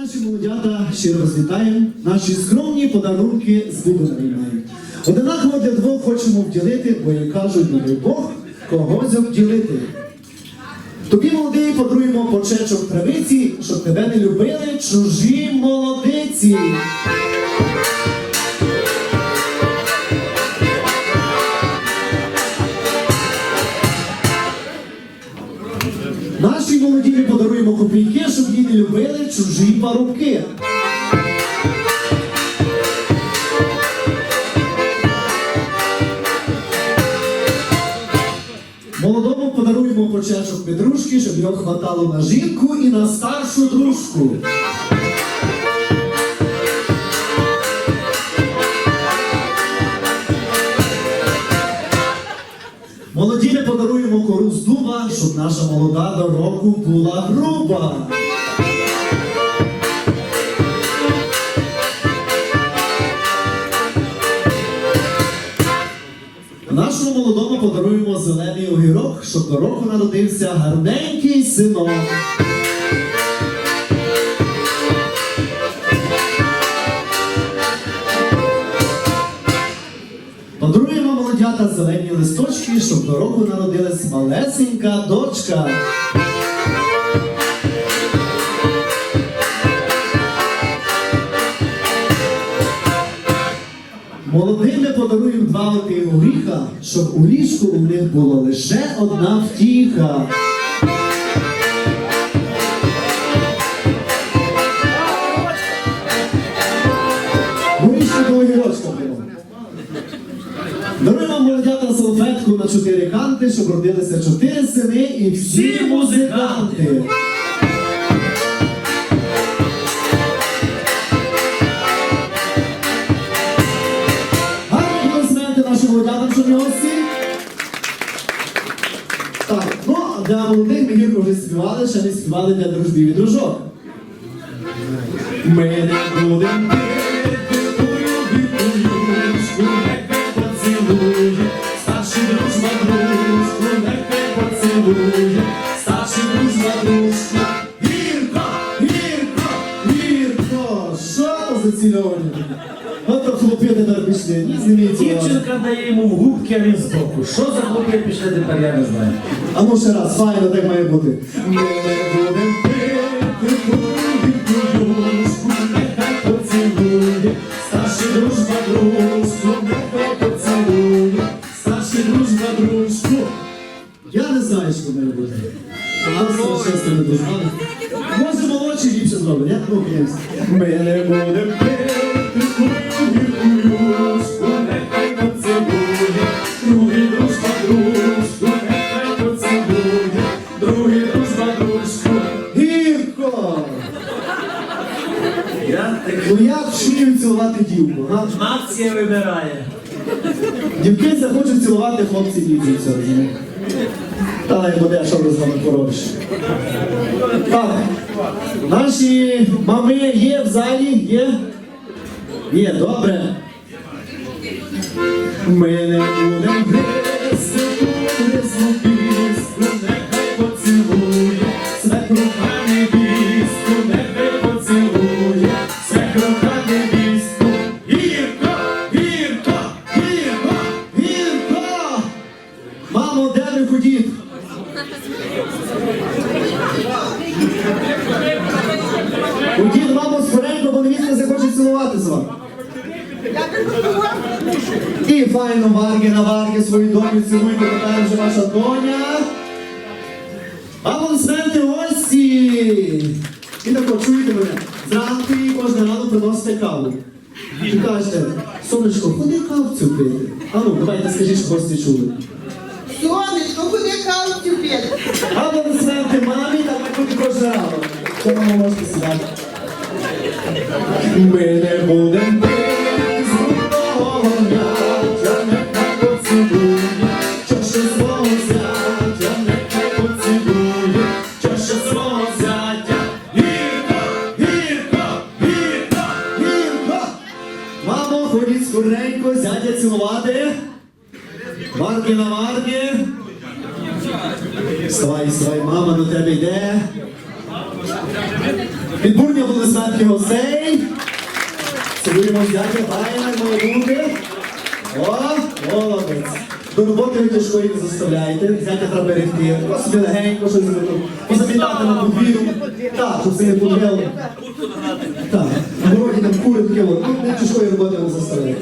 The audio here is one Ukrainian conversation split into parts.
наші молодята щиро вас. Наші скромні подарунки з Богу приймаємо. Одинаково для двох хочемо вділити, бо як кажуть, любив Бог когось обділити. Тобі, молодий, подаруємо почечок травиці, щоб тебе не любили чужі молодиці. Нашій молоді подаруємо копійки, любили чужі парубки. Молодому подаруємо почечок петрушки, щоб його хватало на жінку і на старшу дружку. Молоді ми подаруємо кору з дуба, щоб наша молода до року була груба. Молодому подаруємо зелений огірок, щоб до року народився гарненький синок. Подаруємо молодята зелені листочки, щоб до року народилась малесенька дочка. Молодим ми подаруємо два лити горіха, щоб у ліжку у них була лише одна втіха. Даруємо молодята салфетку на чотири канти, щоб родилися чотири сини і всі музиканти. Всі. Так, ну, для молодих ми гірко вже співали, ще не співали для дружбів і дружок. Ми не будемо. Гірко, гірко, гірко, що за цільовані? Ото ні зніміть. Дівчинка дає йому в губки, а він збоку. Що за хлопці пішли тепер, я не знаю. А ну ще раз, файно так має бути. Ми не будем пити тую юшку, нехай поцілує, старший дружба дружку, нехай поцілує, старший дружба дружку. Я не знаю, що має бути. А нас ще з тими дружбами. Може молодші ліпше зробить, я ну клянусь. Ми не будем пити Нація вибирає. Дівки захочуть цілувати хлопці дівчинця, розумієте? Та не буде, що ви з вами поробиш. Так, наші мами є в залі, є? Є, добре. Ми не будемо гризти ту гризну піску, нехай поцілує, свекруха невістку, нехай поцілує, свекруха невістку. Гості! І тако, чуєте мене? Зранку їй кожного рану приносите каву. І кажете, сонечко, ходи кавцю пити. А ну, давайте скажіть, що гості чули. Сонечко, куди кавцю п'єш? Аплодисменти мамі, так буде кожного рану. Що мама можете сідати? Ми не будемо Вставай, вставай, мама до тебе йде. Відбурні аплодисментки гостей. Цілуємо дядя, файне має бути. О, молодець. До роботи ви тяжко їх заставляєте, взяти треба берегти. Просто легенько щось зробити. Позамітати на подвір'ю. Так, щоб це не подвело. Так, на городі там кури таке, ну, не тяжкої роботи не заставляєте.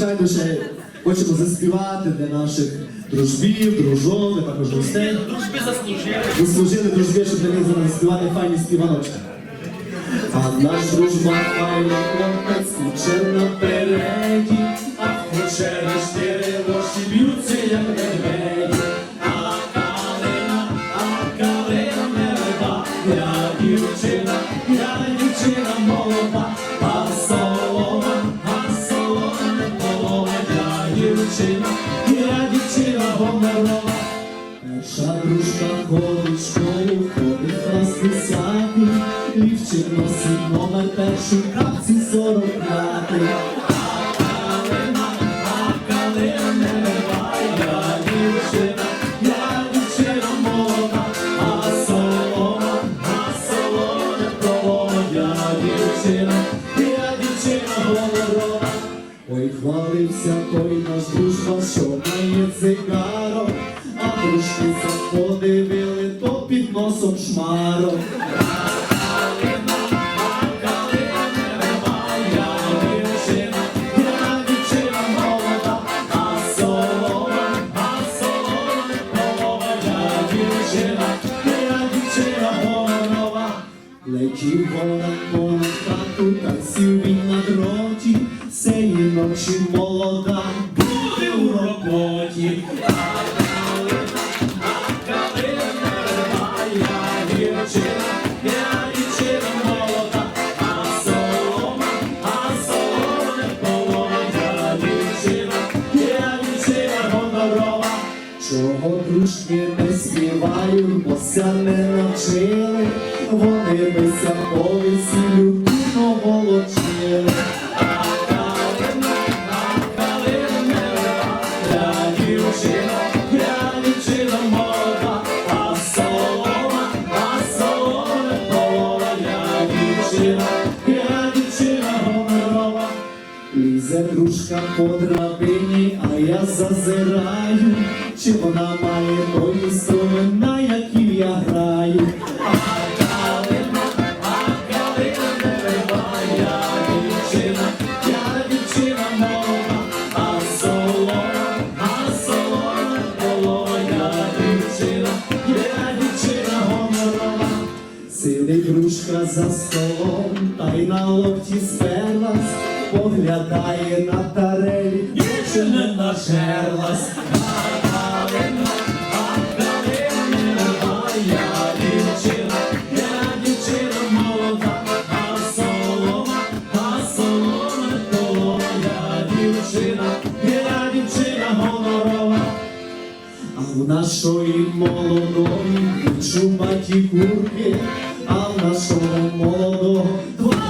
Звичайно, ще хочемо заспівати для наших дружбів, дружок, а також гостей. Дружби заслужили. Заслужили дружбі, щоб для них заспівати файні співаночки. А наш дружба файна хлопець, кучер напереді, А кучері штири лоші б'ються, як медведі. Дівчина, я дівчина гонорова. Перша дружка ходить в школу, ходить клас десятий, лівчик носить номер перший, капці. Я дівчина, я дівчина молода. А солома, а солома не. Я дівчина, я дівчина гонорова. Ой, хвалився той наш дружба, що має цигара, а дружки подивили, то під носом шмарок. Бо ся не навчили, вони бися по весіллю дуно волочили. Лізе дружка по драбині, а я зазираю, чи вона має той інструмент, за столом, та й на локті сперлась, поглядає на тарелі, чи не нажерлась. В нашої молодої чубаті курки, а в нашого молодого два.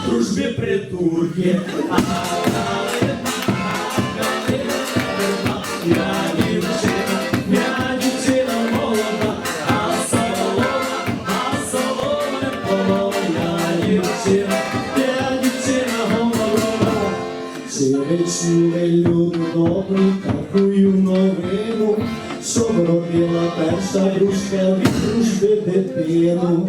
Чи ви чули, люди добрі, такую новину, що вродила перша дружка від дружби дитину.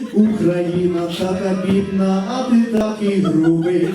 Україна така бідна, а ти так і грубий.